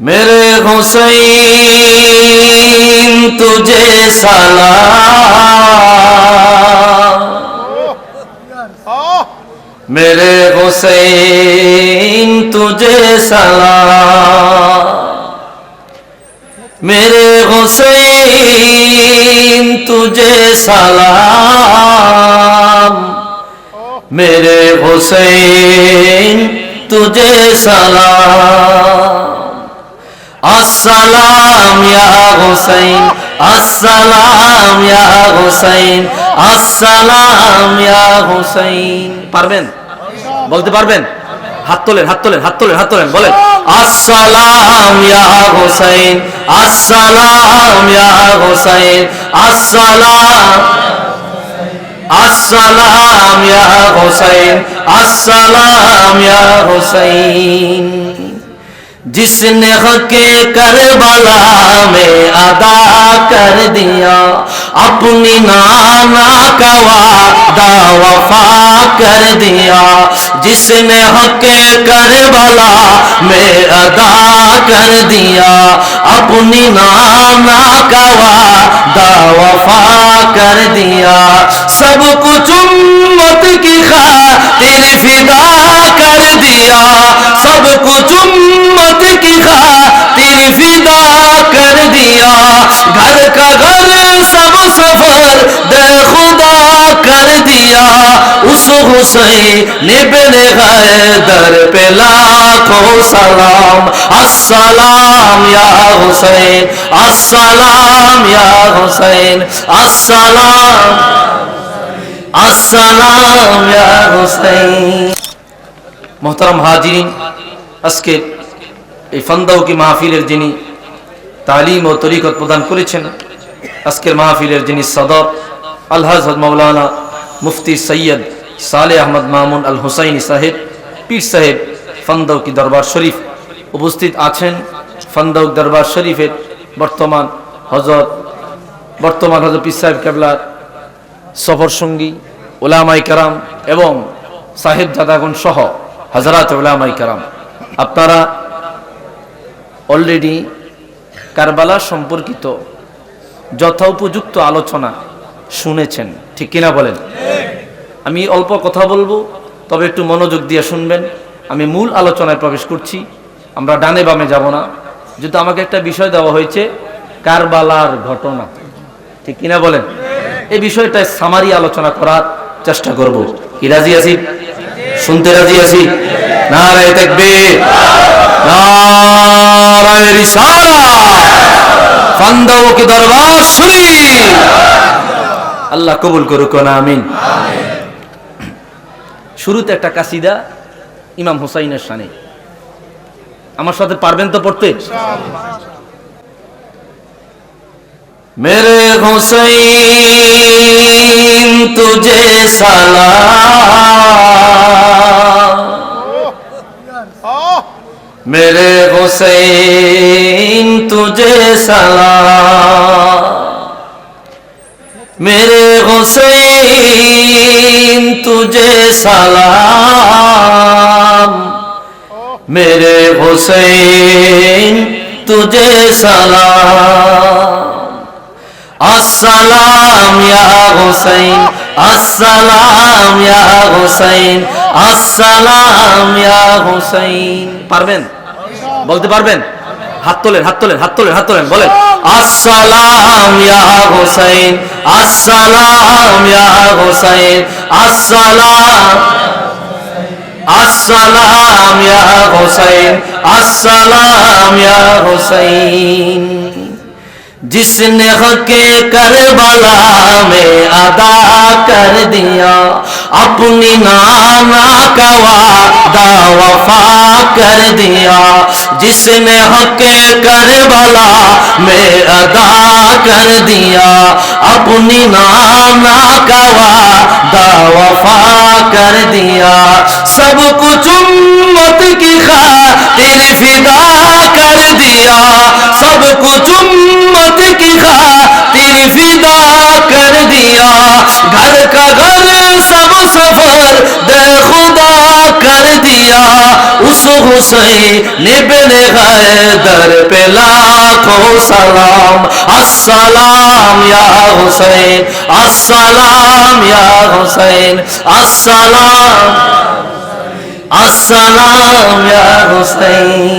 میرے حسین تجھے سلام میرے حسین تجھے سلام میرے حسین تجھے سلام میرے حسین تجھے سلام السلام يا حسين السلام يا حسين السلام يا حسين পারবেন? বলতে পারবেন? হাত তোলেন হাত তোলেন হাত তোলেন হাত তোলেন বলেন। আসসালাম ইয়া হুসাইন আসসালাম ইয়া হুসাইন আসসালাম আসসালাম ইয়া হুসাইন আসসালাম ইয়া হুসাইন जिसने हके करबला में अदा कर दिया, अपनी नाना का वादा वफा कर दिया। जिसने हके करबला में अदा कर दिया, अपनी नाना का वादा वफा कर दिया। सब कुछ उम्मत की खातिर फिदा कर दिया। সফর দেখো কর দিয়া উস হুসেন ইবনে সালাম আসসালাম হুসেন আসসালাম হুসেন আসসালাম আসসালাম হুসেন মোহতারাম হাজিরিন আজকে এই ফান্দাউকি মাহফিলের যিনি তালিম ও তরিকত প্রদান করেছেন আজকের মাহফিলের যিনি সদর, আলহাজ মৌলানা মুফতি সৈয়দ সালে আহমদ মামুন আল হুসাইনি সাহেব, পীর সাহেব ফান্দাউকি দরবার শরীফ উপস্থিত আছেন। ফান্দাউক দরবার শরীফের বর্তমান হজরত বর্তমান হজরত পীর সাহেব কেবলার সফর সঙ্গী, ওলামাই কারাম এবং সাহেব দাদাগণ সহ হাজারাত ওলামাই কারাম। আপনারা অলরেডি কারবালা সম্পর্কিত যথোপযুক্ত আলোচনা শুনেছেন। ঠিক কিনা বলেন? আমি অল্প কথা বলব, তবে একটু মনোযোগ দিয়ে শুনবেন। আমি মূল আলোচনায় প্রবেশ করছি। আমরা ডানে বামে যাব না। যেহেতু আমাকে একটা বিষয় দেওয়া হয়েছে, কারবালার ঘটনা। ঠিক কিনা বলেন? এই বিষয়টায় সামারি আলোচনা করার চেষ্টা করব। কি রাজি আছি? শুনতে রাজি আছি? নারায় দেখবে নারায় রিসালা ফান্দাও দরবার শুনি। আল্লাহ কবুল করুক না আমিন। শুরুতে একটা কাসিদা ইমাম হুসাইনের সানে আমার সাথে পারবেন তো পড়তে? মেরে হুসাইন তুঝে সালা মেরে हुसैन तुझे सलाम मेरे हुसैन तुझे सलाम मेरे हुसैन तुझे सलाम अस्सलाम या हुसैन अस्सलाम या हुसैन अस्सलाम या हुसैन পারবেন বলতে পারবেন হাত তোলেন হাত তোলেন হাত তোলেন হাত তোলেন বলেন আসসালাম ইয়া হুসাইন আসসালাম ইয়া হুসাইন আসসালাম अस्सलाम या हुसैन अस्सलाम या हुसैन जिसने हके करबला में अदा कर दिया अपनी नाना का वादा वफा कर दिया जिसने हके करबला में अदा कर दिया, अपनी नाना का वादा वफा कर दिया। सब कुछ उम्मत की खातिर फिदा कर दिया। সালাম আসসালাম ইয়া হুসাইন আসসালাম ইয়া হুসাইন আসসালাম আসসালাম হুসাইন